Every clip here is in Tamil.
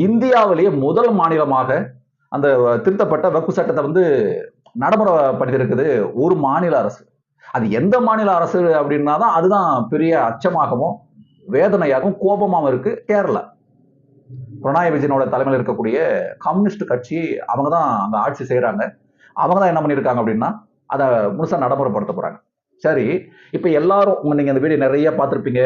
இந்தியாவிலேயே முதல் மாநிலமாக அந்த திருத்தப்பட்ட வக்கு சட்டத்தை வந்து நடைமுறைப்படுத்தியிருக்குது ஒரு மாநில அரசு. அது எந்த மாநில அரசு அப்படின்னா தான் அதுதான் பெரிய அச்சமாகவும் வேதனையாகவும் கோபமாகவும் இருக்கு கேரளா. பிரணாய விஜயனோட தலைமையில் இருக்கக்கூடிய கம்யூனிஸ்ட் கட்சி அவங்க தான் அங்கே ஆட்சி செய்கிறாங்க அவங்க தான் என்ன பண்ணியிருக்காங்க அப்படின்னா அதை முழுசாக நடைமுறைப்படுத்த போகிறாங்க சரி இப்போ எல்லாரும் நீங்கள் அந்த இந்த வீடியோ நிறைய பார்த்துருப்பீங்க.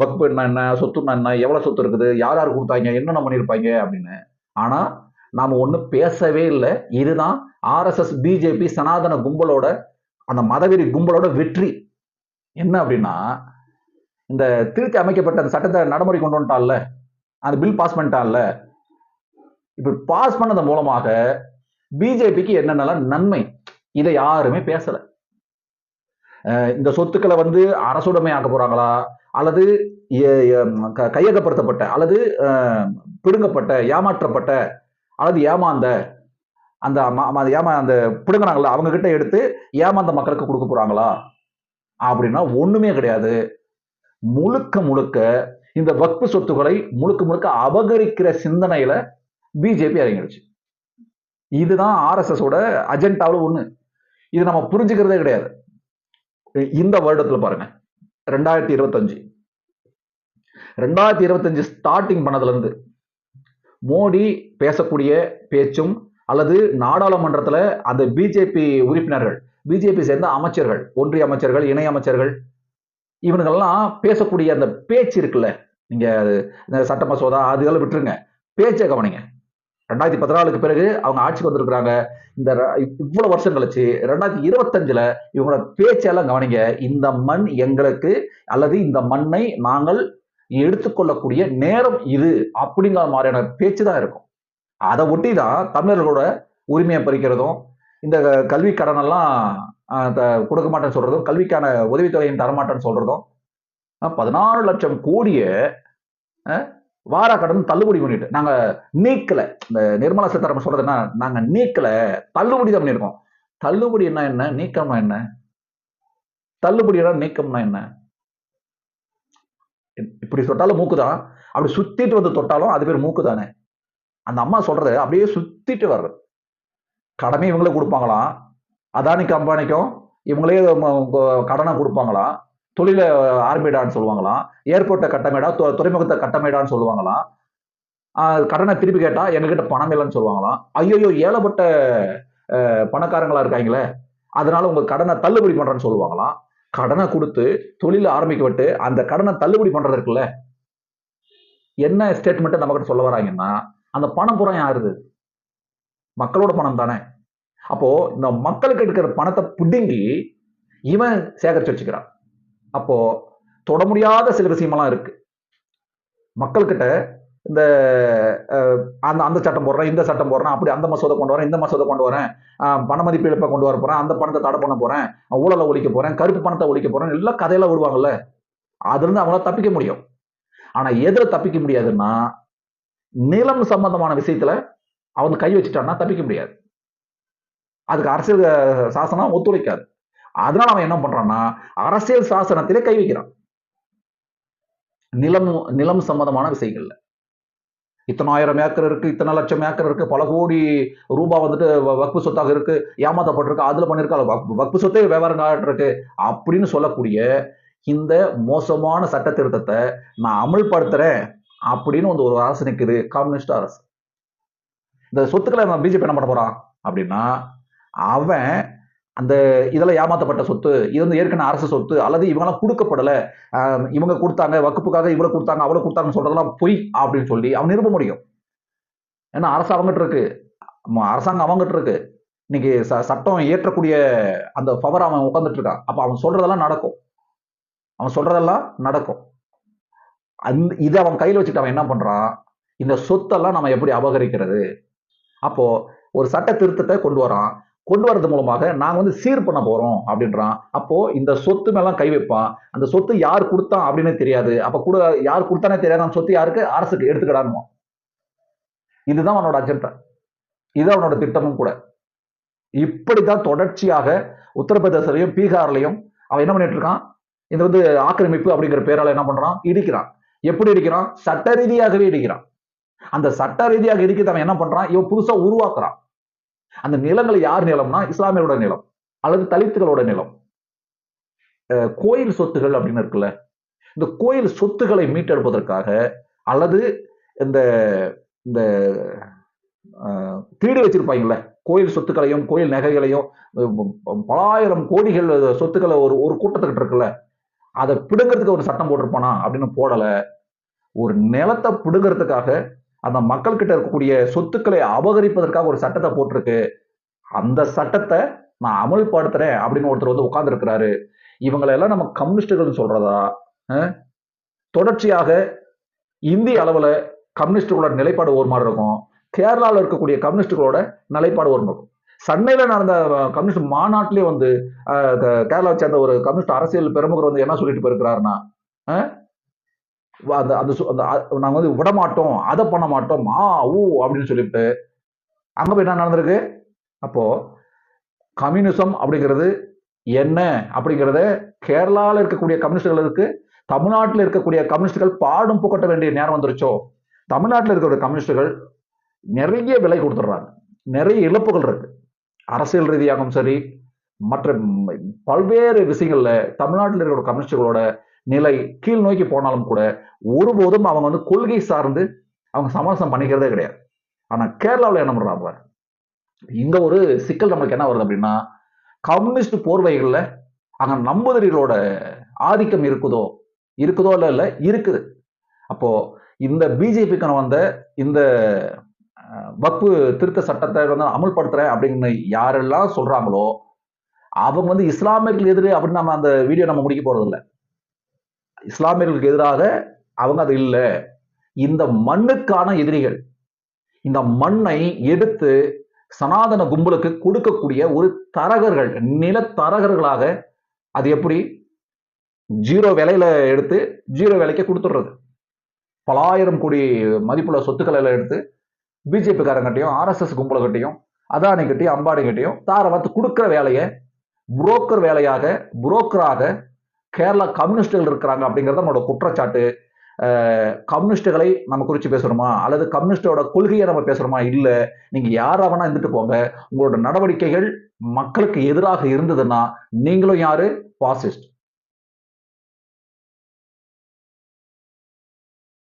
வகுப்பு என்ன என்ன சொத்துன்னா என்ன எவ்வளோ சொத்து இருக்குது யார் யார் கொடுத்தாங்க என்னென்ன பண்ணியிருப்பாங்க அப்படின்னு. ஆனால் நாம் ஒன்றும் பேசவே இல்லை. இதுதான் ஆர்எஸ்எஸ் பிஜேபி சனாதன கும்பலோட அந்த மதவெறி கும்பலோட வெற்றி. என்ன அப்படின்னா இந்த திருத்தி அமைக்கப்பட்ட அந்த சட்டத்தை நடைமுறை கொண்டு வந்துட்டான்ல அந்த பில் பாஸ் பண்ணிட்டான்ல. இப்படி பாஸ் பண்ணதன் மூலமாக பிஜேபிக்கு என்னென்னலாம் நன்மை இதை யாருமே பேசலை. இந்த சொத்துக்களை வந்து அரசுடைமை ஆக்க போறாங்களா? அல்லது கையகப்படுத்தப்பட்ட அல்லது பிடுங்கப்பட்ட ஏமாற்றப்பட்ட அல்லது ஏமாந்த அந்த ஏமா அந்த பிடுங்கினாங்களா அவங்க கிட்ட எடுத்து ஏமாந்த மக்களுக்கு கொடுக்க போறாங்களா? அப்படின்னா ஒண்ணுமே கிடையாது. முழுக்க முழுக்க இந்த வக்பு சொத்துக்களை முழுக்க முழுக்க அபகரிக்கிற சிந்தனையில பிஜேபி இறங்கிடுச்சு. இதுதான் ஆர்எஸ்எஸோட அஜெண்டாவில் ஒன்று இது நம்ம புரிஞ்சுக்கிறதே கிடையாது. இந்த வருடத்துல பாருங்க. ரெண்டாயிரத்தி இருபத்தஞ்சு. ரெண்டாயிரத்தி இருபத்தஞ்சு ஸ்டார்டிங் பண்ணதுல இருந்து மோடி பேசக்கூடிய பேச்சும் அல்லது நாடாளுமன்றத்துல அந்த பிஜேபி உறுப்பினர்கள் பிஜேபி சேர்ந்த அமைச்சர்கள் ஒன்றிய அமைச்சர்கள் இணை அமைச்சர்கள் இவனுங்கெல்லாம் பேசக்கூடிய அந்த பேச்சு இருக்குல்ல. நீங்க இந்த சட்ட மசோதா அதுகளை விட்டுருங்க. பேச்சை கவனிங்க. ரெண்டாயிரத்தி பதினாலுக்கு பிறகு அவங்க ஆட்சிக்கு வந்திருக்கிறாங்க. இந்த இவ்வளவு வருஷம் கழிச்சு ரெண்டாயிரத்தி இருபத்தஞ்சுல இவங்களோட பேச்செல்லாம் கவனிங்க. இந்த மண் எங்களுக்கு அல்லது இந்த மண்ணை நாங்கள் எடுத்துக்கொள்ளக்கூடிய நேரம் இது அப்படிங்கிற மாதிரியான பேச்சு தான் இருக்கும். அதை ஒட்டி தான் தமிழர்களோட உரிமையை பறிக்கிறதும் இந்த கல்வி கடனெல்லாம் த- கொடுக்க மாட்டேன்னு சொல்றதும் கல்விக்கான உதவித்தொகையும் தரமாட்டேன்னு சொல்றதும் பதினாறு லட்சம் கோடியை வார கடன் தள்ளுபடி பண்ணிட்டு நாங்க நீக்கல. இந்த நிர்மலா சீதாராமன் சொல்றது என்ன நாங்க நீக்கல. தள்ளுபடி தான் பண்ணியிருக்கோம். தள்ளுபடி என்ன என்ன? நீக்கம்னா என்ன? தள்ளுபடினா நீக்கம்னா என்ன? இப்படி தொட்டாலும் மூக்கு தான் அப்படி சுத்திட்டு வந்து தொட்டாலும் அது பேர் மூக்கு தானே அந்த அம்மா சொல்றது அப்படியே சுத்திட்டு வர்றது. கடமை இவங்களே கொடுப்பாங்களாம். அதானி கம்பானிக்கும் இவங்களே கடனை கொடுப்பாங்களாம். தொழில ஆரம்பிடான்னு சொல்லுவாங்களாம். ஏர்போர்ட்டை கட்டமைடா து- துறைமுகத்தை கட்டமைடான்னு சொல்லுவாங்களாம். கடனை திருப்பி கேட்டா எங்ககிட்ட பணம் இல்லைன்னு சொல்லுவாங்களாம். ஐயோயோ ஏழப்பட்ட பணக்காரங்களா இருக்காங்களே. அதனால உங்க கடனை தள்ளுபடி பண்றேன்னு சொல்லுவாங்களாம். கடனை கொடுத்து தொழில ஆரம்பிக்க விட்டு அந்த கடனை தள்ளுபடி பண்றது இருக்குல்ல. என்ன ஸ்டேட்மெண்ட்டை நம்மகிட்ட சொல்ல வராங்கன்னா அந்த பணம் புறம் யாருது மக்களோட பணம் தானே. அப்போ இந்த மக்களுக்கு எடுக்கிற பணத்தை புடுங்கி இவன் சேகரிச்சு வச்சுக்கிறான். அப்போ தொட முடியாத சில விஷயமெல்லாம் இருக்கு. மக்கள்கிட்ட இந்த அந்த அந்த சட்டம் போடுறேன் இந்த சட்டம் போடுறேன் அப்படி அந்த மசோதை கொண்டு வரேன் இந்த மசோதை கொண்டு வரேன் பண மதிப்பு இழப்பை கொண்டு வர போறேன் அந்த பணத்தை தடை பண்ண போறேன் ஊழலை ஒழிக்க போறேன் கருப்பு பணத்தை ஒழிக்க போறேன் எல்லாம் கதையில விடுவாங்கல்ல. அதுலேருந்து அவங்களால தப்பிக்க முடியும். ஆனா எதில் தப்பிக்க முடியாதுன்னா நிலம் சம்பந்தமான விஷயத்துல அவன் கை வச்சுட்டான்னா தப்பிக்க முடியாது. அதுக்கு அரசியல் சாசனம் ஒத்துழைக்காது. அதனால அவன் என்ன பண்றான்னா அரசியல் சாசனத்திலே கை வைக்கிறான். நிலம் நிலம் சம்பந்தமான விஷயங்கள்ல. இத்தனாயிரம் ஏக்கர் இருக்கு இத்தனை லட்சம் ஏக்கர் இருக்கு பல கோடி ரூபாய் வந்துட்டு வ- வக்பு சொத்தாக இருக்கு ஏமாத்தப்பட்டிருக்கு அதுல பண்ணிருக்காங்க வக்பு- சொத்தே விவரம் இருக்கு அப்படின்னு சொல்லக்கூடிய இந்த மோசமான சட்ட திருத்தத்தை நான் அமல்படுத்துறேன் அப்படின்னு வந்து ஒரு அரசு நிக்குது கம்யூனிஸ்ட் அரசு. இந்த சொத்துக்களை பிஜேபி என்ன பண்ண போறான்? அப்படின்னா அவன் அந்த இதில் ஏமாத்தப்பட்ட சொத்து இது வந்து ஏற்கனவே அரசு சொத்து அல்லது இவங்களாம் கொடுக்கப்படலை. இவங்க கொடுத்தாங்க வகுப்புக்காக இவ்வளோ கொடுத்தாங்க அவ்வளோ கொடுத்தாங்கன்னு சொல்கிறதெல்லாம் பொய் அப்படின்னு சொல்லி அவன் நிரூப முடியும். ஏன்னா அரசு அவங்ககிட்ட இருக்கு அரசாங்கம் அவங்ககிட்ட இருக்கு. இன்னைக்கு ச- சட்டம் இயற்றக்கூடிய அந்த பவர் அவன் உட்காந்துட்டு இருக்கான். அப்போ அவன் சொல்றதெல்லாம் நடக்கும். அவன் சொல்றதெல்லாம் நடக்கும். அந்த இதை அவன் கையில் வச்சுட்டு அவன் என்ன பண்றான்? இந்த சொத்தெல்லாம் நம்ம எப்படி அபகரிக்கிறது? அப்போ ஒரு சட்ட திருத்தத்தை கொண்டு வரான். கொண்டு வரது மூலமாக நாங்கள் வந்து சீர் பண்ண போகிறோம் அப்படின்றான். அப்போது இந்த சொத்து மேலாம் கை வைப்பான் அந்த சொத்து யார் கொடுத்தான் அப்படின்னு தெரியாது. அப்போ கூட யார் கொடுத்தானே தெரியாது. அந்த சொத்து யாருக்கு? அரசுக்கு எடுத்துக்கிடானுவோம் இதுதான் அவனோட அஜெண்டா இது அவனோட திட்டமும் கூட. இப்படித்தான் தொடர்ச்சியாக உத்தரப்பிரதேசலையும் பீகார்லையும் அவன் என்ன பண்ணிட்டு இருக்கான்? இது வந்து ஆக்கிரமிப்பு அப்படிங்கிற பேரால என்ன பண்றான்? இடிக்கிறான். எப்படி இடிக்கிறான்? சட்ட ரீதியாகவே இடிக்கிறான். அந்த சட்ட ரீதியாக இடிக்கிறது அவன் என்ன பண்றான்? இவன் புதுசா உருவாக்குறான். அந்த நிலங்கள் யார் நிலம்னா இஸ்லாமியரோட நிலம் அல்லது தலித்துகளோட நிலம். கோயில் சொத்துகள் அப்படின்னு இருக்குல்ல. இந்த கோயில் சொத்துக்களை மீட்டெடுப்பதற்காக அல்லது இந்த இந்த அஹ், திருடி வச்சிருப்பாங்கல்ல. கோயில் சொத்துக்களையும் கோயில் நகைகளையும் பலாயிரம் கோடிகள் சொத்துக்களை ஒரு ஒரு கூட்டத்துக்கிட்ட இருக்குல்ல. அதை பிடுங்கிறதுக்கு ஒரு சட்டம் போட்டிருப்பானா அப்படின்னு போடல. ஒரு நிலத்தை பிடுங்கிறதுக்காக அந்த மக்கள் கிட்ட இருக்கக்கூடிய சொத்துக்களை அபகரிப்பதற்காக ஒரு சட்டத்தை போட்டிருக்கு. அந்த சட்டத்தை நான் அமல்படுத்துறேன் அப்படின்னு ஒருத்தர் வந்து உட்கார்ந்துருக்கிறாரு. இவங்களை எல்லாம் நம்ம கம்யூனிஸ்டுகள் சொல்றதா? தொடர்ச்சியாக இந்திய அளவில் கம்யூனிஸ்டுகளோட நிலைப்பாடு ஒரு மாதிரி இருக்கும். கேரளாவில் இருக்கக்கூடிய கம்யூனிஸ்டுகளோட நிலைப்பாடு ஒரு மாதிரி இருக்கும். சென்னையில் நடந்த கம்யூனிஸ்ட் மாநாட்டிலே வந்து கேரளாவை சேர்ந்த ஒரு கம்யூனிஸ்ட் அரசியல் பிரமுகர் வந்து என்ன சொல்லிட்டு போயிருக்கிறாருன்னா அந்த அந்த நாங்கள் அந்த வந்து விட மாட்டோம் அதை பண்ண மாட்டோம். ஆ ஊ அப்படின்னு சொல்லிட்டு அங்கே போய் என்ன நடந்திருக்கு? அப்போது கம்யூனிசம் அப்படிங்கிறது என்ன அப்படிங்கிறத கேரளாவில் இருக்கக்கூடிய கம்யூனிஸ்டுகளுக்கு தமிழ்நாட்டில் இருக்கக்கூடிய கம்யூனிஸ்டுகள் பாடும் புகட்ட வேண்டிய நேரம் வந்துருச்சோ? தமிழ்நாட்டில் இருக்கக்கூடிய கம்யூனிஸ்டுகள் நிறைய விலை கொடுத்துட்றாங்க. நிறைய இழப்புகள் இருக்கு. அரசியல் ரீதியாகவும் சரி மற்ற பல்வேறு விஷயங்களில் தமிழ்நாட்டில் இருக்கிற கம்யூனிஸ்டுகளோட நிலை கீழ் நோக்கி போனாலும் கூட ஒருபோதும் அவங்க வந்து கொள்கை சார்ந்து அவங்க சமரசம் பண்ணிக்கிறதே கிடையாது. ஆனா கேரளாவில் என்ன பண்றாங்க இங்க ஒரு சிக்கல் நம்மளுக்கு என்ன வருது அப்படின்னா கம்யூனிஸ்ட் போர்வைகள்ல அங்க நம்புதறிகளோட ஆதிக்கம் இருக்குதோ இருக்குதோ இல்லை இல்லை இருக்குது. அப்போ இந்த பிஜேபிக்கான வந்த இந்த அஹ், வக்பு திருத்த சட்டத்தை வந்து அமல்படுத்துறேன் அப்படின்னு யாரெல்லாம் சொல்றாங்களோ அவங்க வந்து இஸ்லாமியர்கள் எதிரே அப்படின்னு நம்ம அந்த வீடியோ நம்ம முடிக்க போறது இல்லை இஸ்லாமியர்களுக்கு எதிராக அவங்க அது இல்லை. இந்த மண்ணுக்கான எதிரிகள் இந்த மண்ணை எடுத்து சனாதன கும்பலுக்கு கொடுக்கக்கூடிய ஒரு தரகர்கள் நிலத்தரகர்களாக அது எப்படி? ஜீரோ விலையில எடுத்து ஜீரோ விலைக்கு கொடுத்துடுறது. பலாயிரம் கோடி மதிப்புள்ள சொத்துக்களை எடுத்து பிஜேபி காரங்கிட்டையும் ஆர்எஸ்எஸ் கும்பலுக்கிட்டையும் அதானி கிட்டையும் அம்பானி கிட்டையும் கொடுக்குற வேலையை புரோக்கர் வேலையாக புரோக்கராக கேரளா கம்யூனிஸ்டுகள் இருக்கிறாங்க அப்படிங்கிறது நம்மளோட குற்றச்சாட்டு. கம்யூனிஸ்டுகளை நம்ம குறித்து பேசுகிறோமா அல்லது கம்யூனிஸ்டோட கொள்கையை நம்ம பேசுகிறோமா இல்லை நீங்கள் யாராக வேணா இருந்துட்டு போங்க. உங்களோட நடவடிக்கைகள் மக்களுக்கு எதிராக இருந்ததுன்னா நீங்களும் யாரு? பாசிஸ்ட்.